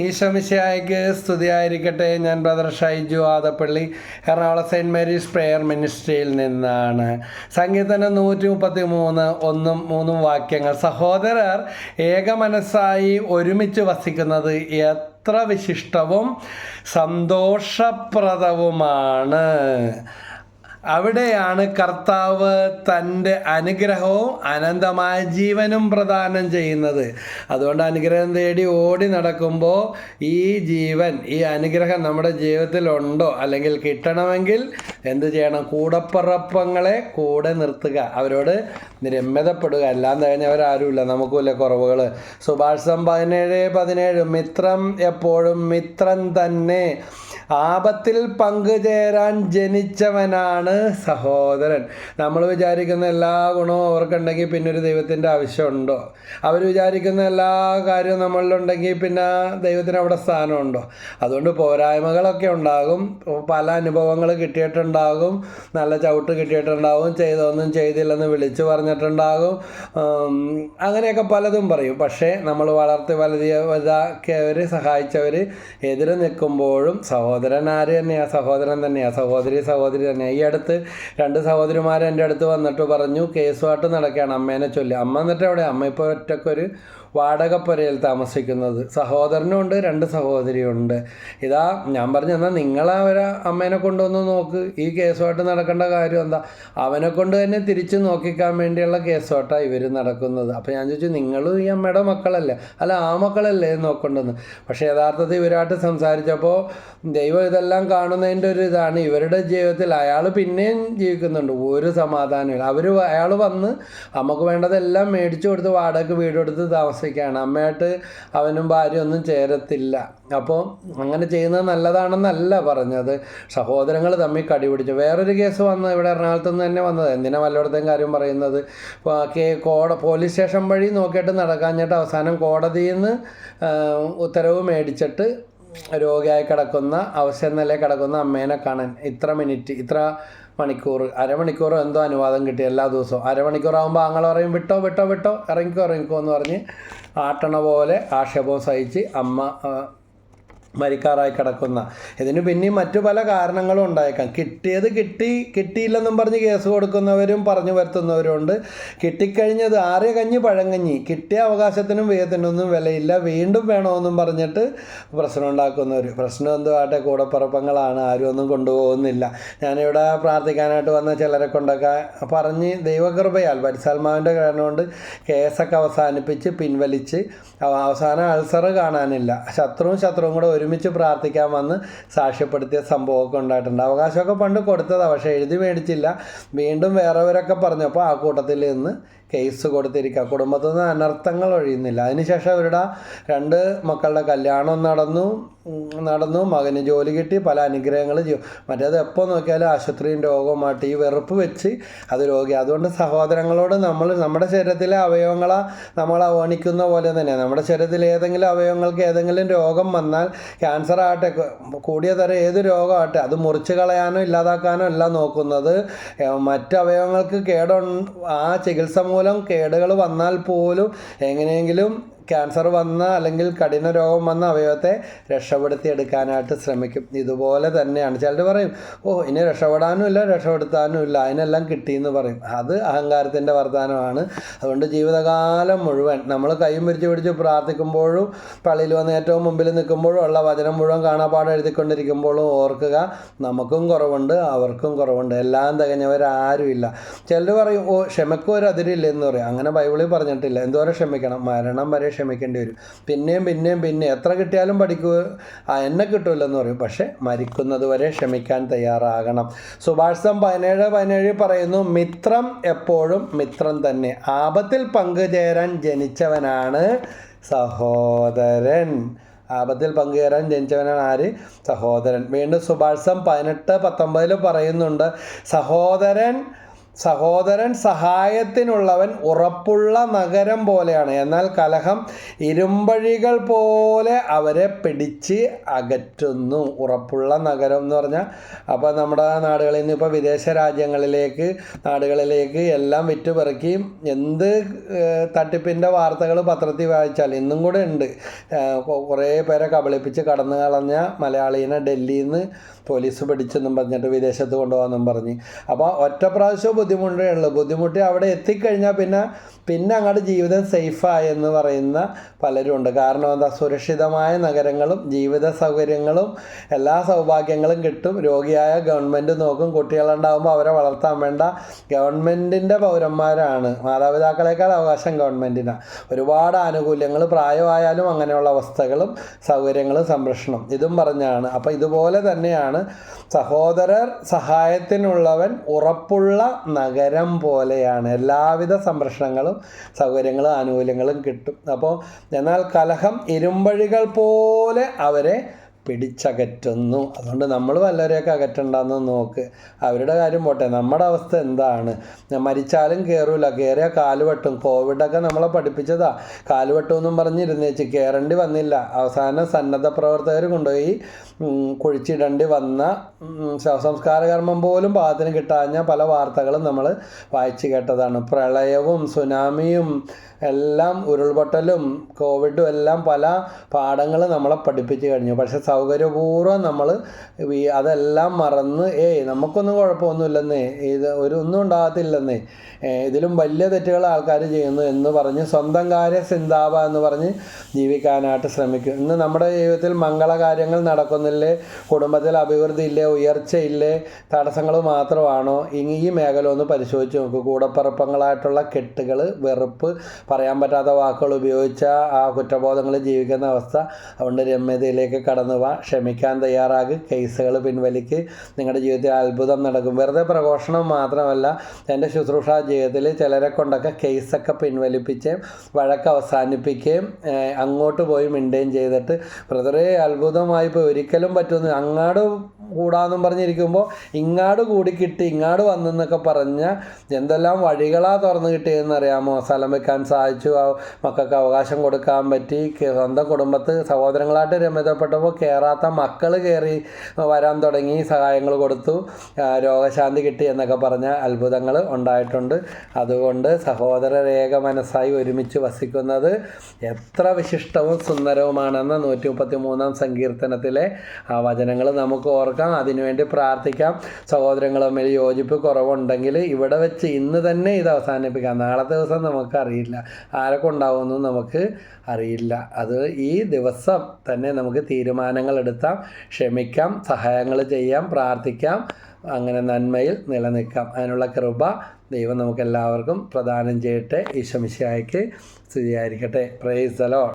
ഈശോമിശിയായിക്ക് സ്തുതിയായിരിക്കട്ടെ. ഞാൻ brother Shaiju Adappally Ernakulam saint Mary's prayer മിനിസ്ട്രിയിൽ നിന്നാണ്. സംഗീതനം നൂറ്റി മുപ്പത്തി മൂന്ന് ഒന്നും മൂന്നും വാക്യങ്ങൾ. സഹോദരർ ഏകമനസ്സായി ഒരുമിച്ച് വസിക്കുന്നത് എത്ര വിശിഷ്ടവും സന്തോഷപ്രദവുമാണ്. അവിടെയാണ് കർത്താവ് തന്റെ അനുഗ്രഹവും അനന്തമായ ജീവനും പ്രദാനം ചെയ്യുന്നത്. അതുകൊണ്ട് അനുഗ്രഹം തേടി ഓടി നടക്കുമ്പോൾ ഈ ജീവൻ ഈ അനുഗ്രഹം നമ്മുടെ ജീവിതത്തിലുണ്ടോ അല്ലെങ്കിൽ കിട്ടണമെങ്കിൽ എന്ത് ചെയ്യണം? കൂടപ്പിറപ്പങ്ങളെ കൂടെ നിർത്തുക. അവരോട് രമ്യതപ്പെടുക. എല്ലാം അവരാരുമില്ല. നമുക്കുമില്ല കുറവുകൾ സുഭാഷം പതിനേഴ് പതിനേഴ് മിത്രം എപ്പോഴും മിത്രം തന്നെ. ആപത്തിൽ പങ്കുചേരാൻ ജനിച്ചവനാണ് സഹോദരൻ. നമ്മൾ വിചാരിക്കുന്ന എല്ലാ ഗുണവും അവർക്കുണ്ടെങ്കിൽ പിന്നെ ഒരു ദൈവത്തിന്റെ ആവശ്യമുണ്ടോ? അവർ വിചാരിക്കുന്ന എല്ലാ കാര്യവും നമ്മളിലുണ്ടെങ്കിൽ പിന്നെ ദൈവത്തിന് അവിടെ സ്ഥാനമുണ്ടോ? അതുകൊണ്ട് പോരായ്മകളൊക്കെ ഉണ്ടാകും. പല അനുഭവങ്ങൾ കിട്ടിയിട്ടുണ്ടാകും. നല്ല ചവിട്ട് കിട്ടിയിട്ടുണ്ടാകും. ചെയ്തൊന്നും ചെയ്തില്ലെന്ന് വിളിച്ചു പറഞ്ഞിട്ടുണ്ടാകും. അങ്ങനെയൊക്കെ പലതും പറയും. പക്ഷേ നമ്മൾ വളർത്തി വലുതിയ വലുതാക്കിയവർ സഹായിച്ചവർ എതിരെ നിൽക്കുമ്പോഴും സഹോദരൻ ആര് തന്നെയാണ് സഹോദരൻ തന്നെയാണ് സഹോദരി സഹോദരി തന്നെയാണ് ഈ അടുത്ത് രണ്ട് സഹോദരിമാർ എന്റെ അടുത്ത് വന്നിട്ട് പറഞ്ഞു കേസുമായിട്ട് നടക്കുകയാണ്. അമ്മേനെ ചൊല്ലി. അമ്മ എന്നിട്ട് അവിടെ അമ്മ ഇപ്പോൾ ഒറ്റക്കൊരു വാടകപ്പുരയിൽ താമസിക്കുന്നത്. സഹോദരനും ഉണ്ട് രണ്ട് സഹോദരിയുണ്ട്. ഇതാ ഞാൻ പറഞ്ഞു എന്നാൽ നിങ്ങൾ അവരെ അമ്മേനെ കൊണ്ടുവന്ന് നോക്ക്. ഈ കേസുമായിട്ട് നടക്കേണ്ട കാര്യം എന്താ? അവനെ കൊണ്ട് തന്നെ തിരിച്ച് നോക്കിക്കാൻ വേണ്ടിയുള്ള കേസുമായിട്ടാണ് ഇവർ നടക്കുന്നത്. അപ്പോൾ ഞാൻ ചോദിച്ചു നിങ്ങളും ഈ അമ്മയുടെ മക്കളല്ലേ? അല്ല ആ മക്കളല്ലേ നോക്കേണ്ടതെന്ന് പക്ഷേ യഥാർത്ഥത്തിൽ ഇവരായിട്ട് സംസാരിച്ചപ്പോൾ ദൈവം ഇതെല്ലാം കാണുന്നതിന്റെ ഒരു ഇതാണ്. ഇവരുടെ ജീവിതത്തിൽ അയാൾ പിന്നെയും ജീവിക്കുന്നുണ്ട്. ഒരു സമാധാനമില്ല അവർ അയാൾ വന്ന് നമുക്ക് വേണ്ടതെല്ലാം മേടിച്ചു കൊടുത്ത് വാടകയ്ക്ക് വീടെടുത്ത് കൊടുത്ത് താമസിക്കുകയാണ് അമ്മയായിട്ട് അവനും ഭാര്യ ഒന്നും ചേരത്തില്ല. അപ്പോൾ അങ്ങനെ ചെയ്യുന്നത് നല്ലതാണെന്നല്ല പറഞ്ഞത്. സഹോദരങ്ങൾ തമ്മിൽ കടിപിടിച്ചു വേറൊരു കേസ് വന്ന് ഇവിടെ എറണാകുളത്ത് നിന്ന് തന്നെ വന്നത്. എന്തിനാ വല്ലയിടത്തേയും കാര്യം പറയുന്നത്? കോട പോലീസ് സ്റ്റേഷൻ വഴി നോക്കിയിട്ട് നടക്കാഞ്ഞിട്ട് അവസാനം കോടതിയിൽ നിന്ന് ഉത്തരവ് മേടിച്ചിട്ട് രോഗിയായി കിടക്കുന്ന അവശ്യ നിലയിൽ കിടക്കുന്ന അമ്മേനെ കാണാൻ. ഇത്ര മിനിറ്റ് ഇത്ര മണിക്കൂർ അരമണിക്കൂർ എന്തോ അനുവാദം കിട്ടി എല്ലാ ദിവസവും. അരമണിക്കൂറാകുമ്പോൾ ആങ്ങൾ പറയും വിട്ടോ വിട്ടോ വിട്ടോ ഇറങ്ങിക്കോ ഇറങ്ങിക്കോ എന്ന് പറഞ്ഞ് ആട്ടണ പോലെ ആക്ഷേപം സഹിച്ച് അമ്മ മരിക്കാറായി കിടക്കുന്ന. ഇതിന് പിന്നെയും മറ്റു പല കാരണങ്ങളും ഉണ്ടായേക്കാം. കിട്ടിയത് കിട്ടി കിട്ടിയില്ലെന്നും പറഞ്ഞ് കേസ് കൊടുക്കുന്നവരും പറഞ്ഞു വരുത്തുന്നവരും ഉണ്ട്. കിട്ടിക്കഴിഞ്ഞത് ആറിയ കഞ്ഞി പഴങ്കഞ്ഞി. കിട്ടിയ അവകാശത്തിനും വേദത്തിനൊന്നും വിലയില്ല. വീണ്ടും വേണമെന്നും പറഞ്ഞിട്ട് പ്രശ്നം ഉണ്ടാക്കുന്നവർ പ്രശ്നം എന്തോ ആട്ടെ കൂടപ്പറപ്പങ്ങളാണ്. ആരും ഒന്നും കൊണ്ടുപോകുന്നില്ല. ഞാനിവിടെ പ്രാർത്ഥിക്കാനായിട്ട് വന്ന ചിലരെ കൊണ്ടൊക്കെ പറഞ്ഞ് ദൈവകൃപയാൽ പരിസൽമാവിന്റെ കാരണം കൊണ്ട് കേസൊക്കെ അവസാനിപ്പിച്ച് പിൻവലിച്ച് അവസാനം അൾസർ കാണാനില്ല. ശത്രുവും ശത്രുവും കൂടെ ഒരുമിച്ച് പ്രാർത്ഥിക്കാൻ വന്ന് സാക്ഷ്യപ്പെടുത്തിയ സംഭവമൊക്കെ ഉണ്ടായിട്ടുണ്ട്. അവകാശമൊക്കെ പണ്ട് കൊടുത്തതാണ് പക്ഷേ എഴുതി മേടിച്ചില്ല. വീണ്ടും വേറെവരൊക്കെ പറഞ്ഞപ്പോൾ ആ കൂട്ടത്തിൽ നിന്ന് കേസ് കൊടുത്തിരിക്കുക. കുടുംബത്തിൽ നിന്ന് അനർത്ഥങ്ങൾ ഒഴിയുന്നില്ല. അതിനുശേഷം അവരുടെ രണ്ട് മക്കളുടെ കല്യാണം നടന്നു. നടന്നു. മകന് ജോലി കിട്ടി. പല അനുഗ്രഹങ്ങൾ ചെയ്യും മറ്റേത് എപ്പോൾ നോക്കിയാലും ആശുപത്രിയും രോഗവുമായിട്ട് ഈ വെറുപ്പ് വെച്ച് അത് രോഗി. അതുകൊണ്ട് സഹോദരങ്ങളോട് നമ്മൾ നമ്മുടെ ശരീരത്തിലെ അവയവങ്ങളെ നമ്മൾ അവണിക്കുന്ന പോലെ തന്നെ നമ്മുടെ ശരീരത്തിൽ ഏതെങ്കിലും അവയവങ്ങൾക്ക് ഏതെങ്കിലും രോഗം വന്നാൽ ക്യാൻസർ ആകട്ടെ കൂടിയ തരം ഏത് രോഗമാകട്ടെ അത് മുറിച്ച് കളയാനോ ഇല്ലാതാക്കാനോ അല്ല നോക്കുന്നത്. മറ്റവയവങ്ങൾക്ക് കേട ആ ചികിത്സ മൂലം കേടുകൾ വന്നാൽ പോലും എങ്ങനെയെങ്കിലും ക്യാൻസർ വന്ന അല്ലെങ്കിൽ കഠിന രോഗം വന്ന അവയവത്തെ രക്ഷപ്പെടുത്തി എടുക്കാനായിട്ട് ശ്രമിക്കും. ഇതുപോലെ തന്നെയാണ്. ചിലർ പറയും ഓ ഇനി രക്ഷപ്പെടാനും ഇല്ല രക്ഷപ്പെടുത്താനും ഇല്ല അതിനെല്ലാം കിട്ടിയെന്ന് പറയും. അത് അഹങ്കാരത്തിന്റെ വർത്തമാനമാണ്. അതുകൊണ്ട് ജീവിതകാലം മുഴുവൻ നമ്മൾ കൈയും പിരിച്ച് പിടിച്ച് പ്രാർത്ഥിക്കുമ്പോഴും പള്ളിയിൽ വന്ന് ഏറ്റവും മുമ്പിൽ നിൽക്കുമ്പോഴും ഉള്ള വചനം മുഴുവൻ കാണാപ്പാടം എഴുതിക്കൊണ്ടിരിക്കുമ്പോഴും ഓർക്കുക നമുക്കും കുറവുണ്ട് അവർക്കും കുറവുണ്ട് എല്ലാം തികഞ്ഞവരാരുമില്ല. ചിലർ പറയും ഓ ക്ഷമക്കും ഒരു അതിരില്ല എന്ന് പറയും. അങ്ങനെ ബൈബിളിൽ പറഞ്ഞിട്ടില്ല. എന്തോരം ക്ഷമിക്കണം? മരണം വരെ ക്ഷമിക്കേണ്ടി വരും. പിന്നെയും പിന്നെയും പിന്നെ എത്ര കിട്ടിയാലും പഠിക്കുക ആ എന്നെ കിട്ടുമല്ലെന്ന് പറയും. പക്ഷേ മരിക്കുന്നത് വരെ ക്ഷമിക്കാൻ തയ്യാറാകണം. സുഭാഷിതം പതിനേഴ് പതിനേഴ് പറയുന്നു മിത്രം എപ്പോഴും മിത്രം തന്നെ. ആപത്തിൽ പങ്കുചേരാൻ ജനിച്ചവനാണ് സഹോദരൻ. ആപത്തിൽ പങ്കുചേരാൻ ജനിച്ചവനാണ് ആര്? സഹോദരൻ. വീണ്ടും സുഭാഷിതം പതിനെട്ട് പത്തൊമ്പതിൽ പറയുന്നുണ്ട് സഹോദരൻ സഹോദരൻ സഹായത്തിനുള്ളവൻ ഉറപ്പുള്ള നഗരം പോലെയാണ്. എന്നാൽ കലഹം ഇരുമ്പഴികൾ പോലെ അവരെ പിടിച്ച് അകറ്റുന്നു. ഉറപ്പുള്ള നഗരം എന്ന് പറഞ്ഞാൽ അപ്പോൾ നമ്മുടെ നാടുകളിൽ നിന്ന് ഇപ്പോൾ വിദേശ രാജ്യങ്ങളിലേക്ക് നാടുകളിലേക്ക് എല്ലാം വിറ്റുപെറുക്കി എന്ത് തട്ടിപ്പിന്റെ വാർത്തകൾ പത്രത്തിൽ വായിച്ചാൽ ഇന്നും കൂടെ ഉണ്ട്. കുറേ പേരെ കബളിപ്പിച്ച് കടന്നു കളഞ്ഞ മലയാളീനെ ഡൽഹിയിൽ നിന്ന് പോലീസ് പിടിച്ചെന്നും പറഞ്ഞിട്ട് വിദേശത്ത് കൊണ്ടുപോകാമെന്നും പറഞ്ഞ്. അപ്പോൾ ഒറ്റ പ്രാവശ്യം ബുദ്ധിമുട്ടേ ഉള്ളൂ. ബുദ്ധിമുട്ട് അവിടെ എത്തിക്കഴിഞ്ഞാൽ പിന്നെ പിന്നെ അങ്ങോട്ട് ജീവിതം സേഫായെന്ന് പറയുന്ന പലരും ഉണ്ട്. കാരണം എന്താ? സുരക്ഷിതമായ നഗരങ്ങളും ജീവിത സൗകര്യങ്ങളും എല്ലാ സൗഭാഗ്യങ്ങളും കിട്ടും. രോഗിയായ ഗവൺമെന്റ് നോക്കും. കുട്ടികളുണ്ടാകുമ്പോൾ അവരെ വളർത്താൻ വേണ്ട. ഗവൺമെന്റിന്റെ പൗരന്മാരാണ്. മാതാപിതാക്കളെക്കാൾ അവകാശം ഗവൺമെന്റിനാണ് ഒരുപാട് ആനുകൂല്യങ്ങൾ പ്രായമായാലും അങ്ങനെയുള്ള അവസ്ഥകളും സൗകര്യങ്ങളും സംരക്ഷണം. ഇതും പറഞ്ഞാണ്. അപ്പോൾ ഇതുപോലെ തന്നെയാണ് സഹോദരർ സഹായത്തിനുള്ളവൻ ഉറപ്പുള്ള നഗരം പോലെയാണ്. എല്ലാവിധ സംരക്ഷണങ്ങളും സൗകര്യങ്ങളും ആനുകൂല്യങ്ങളും കിട്ടും. അപ്പോൾ എന്നാൽ കലഹം ഇരുമ്പഴികൾ പോലെ അവരെ പിടിച്ചകറ്റുന്നു. അതുകൊണ്ട് നമ്മൾ വല്ലവരെയൊക്കെ അകറ്റണ്ടെന്ന് നോക്ക്. അവരുടെ കാര്യം പോട്ടെ. നമ്മുടെ അവസ്ഥ എന്താണ്? മരിച്ചാലും കയറൂല കയറിയ കാലുവട്ടും കോവിഡൊക്കെ നമ്മളെ പഠിപ്പിച്ചതാ. കാൽ വെട്ടുമെന്നും പറഞ്ഞിരുന്നേച്ച് കയറേണ്ടി വന്നില്ല. അവസാനം സന്നദ്ധ പ്രവർത്തകർ കൊണ്ടുപോയി കുഴിച്ചിടേണ്ടി വന്ന ശവസംസ്കാര കർമ്മം പോലും പാകത്തിന് കിട്ടാഞ്ഞ പല വാർത്തകളും നമ്മൾ വായിച്ചു കേട്ടതാണ്. പ്രളയവും സുനാമിയും എല്ലാം ഉരുൾപൊട്ടലും കോവിഡും എല്ലാം പല പാഠങ്ങൾ നമ്മളെ പഠിപ്പിച്ച് കഴിഞ്ഞു. പക്ഷെ സൗകര്യപൂർവം നമ്മൾ അതെല്ലാം മറന്ന് ഏയ് നമുക്കൊന്നും കുഴപ്പമൊന്നുമില്ലെന്നേ ഇത് ഒരു ഒന്നും ഉണ്ടാകത്തില്ലെന്നേ ഇതിലും വലിയ തെറ്റുകൾ ആൾക്കാർ ചെയ്യുന്നു എന്ന് പറഞ്ഞ് സ്വന്തം കാര്യ സിന്താവ എന്ന് പറഞ്ഞ് ജീവിക്കാനായിട്ട് ശ്രമിക്കും. ഇന്ന് നമ്മുടെ ജീവിതത്തിൽ മംഗള കാര്യങ്ങൾ നടക്കുന്നില്ലേ? കുടുംബത്തിൽ അഭിവൃദ്ധി ഇല്ലേ? ഉയർച്ചയില്ലേ തടസ്സങ്ങൾ മാത്രമാണോ? ഈ മേഖല ഒന്ന് പരിശോധിച്ച് നോക്കൂ. കൂടപ്പറപ്പങ്ങളായിട്ടുള്ള കെട്ടുകൾ വെറുപ്പ് പറയാൻ പറ്റാത്ത വാക്കുകൾ ഉപയോഗിച്ച ആ കുറ്റബോധങ്ങൾ ജീവിക്കുന്ന അവസ്ഥ അതുകൊണ്ട് രമ്യതയിലേക്ക് കടന്നു പോവാ ക്ഷമിക്കാൻ തയ്യാറാകുക കേസുകൾ പിൻവലിക്ക്. നിങ്ങളുടെ ജീവിതത്തിൽ അത്ഭുതം നടക്കും. വെറുതെ പ്രഘോഷണം മാത്രമല്ല എന്റെ ശുശ്രൂഷ ജീവിതത്തിൽ ചിലരെ കൊണ്ടൊക്കെ കേസൊക്കെ പിൻവലിപ്പിച്ച് വഴക്ക് അവസാനിപ്പിക്കുകയും അങ്ങോട്ട് പോയി മിണ്ടുകയും ചെയ്തിട്ട് ബ്രദറെ അത്ഭുതമായി ഇപ്പോൾ ഒരിക്കലും പറ്റുമെന്ന് അങ്ങാട് കൂടാന്നും പറഞ്ഞിരിക്കുമ്പോൾ ഇങ്ങാട് കൂടി കിട്ടി ഇങ്ങാട് വന്നെന്നൊക്കെ പറഞ്ഞ എന്തെല്ലാം വഴികളാ തുറന്നു കിട്ടിയതെന്ന് അറിയാമോ? സ്ഥലം വെക്കാൻ സാധിച്ചു മക്കൾക്ക് അവകാശം കൊടുക്കാൻ പറ്റി സ്വന്തം കുടുംബത്ത് സഹോദരങ്ങളായിട്ട് രമ്യതപ്പെട്ടപ്പോൾ കയറാത്ത മക്കൾ കയറി വരാൻ തുടങ്ങി സഹായങ്ങൾ കൊടുത്തു രോഗശാന്തി കിട്ടി എന്നൊക്കെ പറഞ്ഞ അത്ഭുതങ്ങൾ ഉണ്ടായിട്ടുണ്ട്. അതുകൊണ്ട് സഹോദര രേഖ മനസ്സായി ഒരുമിച്ച് വസിക്കുന്നത് എത്ര വിശിഷ്ടവും സുന്ദരവുമാണെന്ന് നൂറ്റി മുപ്പത്തി മൂന്നാം സങ്കീർത്തനത്തിലെ ആ വചനങ്ങൾ നമുക്ക് ഓർക്കാം. അതിനുവേണ്ടി പ്രാർത്ഥിക്കാം. സഹോദരങ്ങൾ തമ്മിൽ യോജിപ്പ് കുറവുണ്ടെങ്കിൽ ഇവിടെ വെച്ച് ഇന്ന് തന്നെ ഇത് അവസാനിപ്പിക്കാം. നാളെ ദിവസം നമുക്കറിയില്ല. ആരൊക്കെ ഉണ്ടാവുമെന്നും നമുക്ക് അറിയില്ല. അത് ഈ ദിവസം തന്നെ നമുക്ക് തീരുമാനങ്ങൾ എടുത്താം ക്ഷമിക്കാം. സഹായങ്ങൾ ചെയ്യാം. പ്രാർത്ഥിക്കാം. അങ്ങനെ നന്മയിൽ നിലനിൽക്കാം. അതിനുള്ള കൃപ ദൈവം നമുക്കെല്ലാവർക്കും പ്രദാനം ചെയ്യട്ടെ. ഈശോമിശിഹായ്ക്ക് സ്തുതിയായിരിക്കട്ടെ. Praise the Lord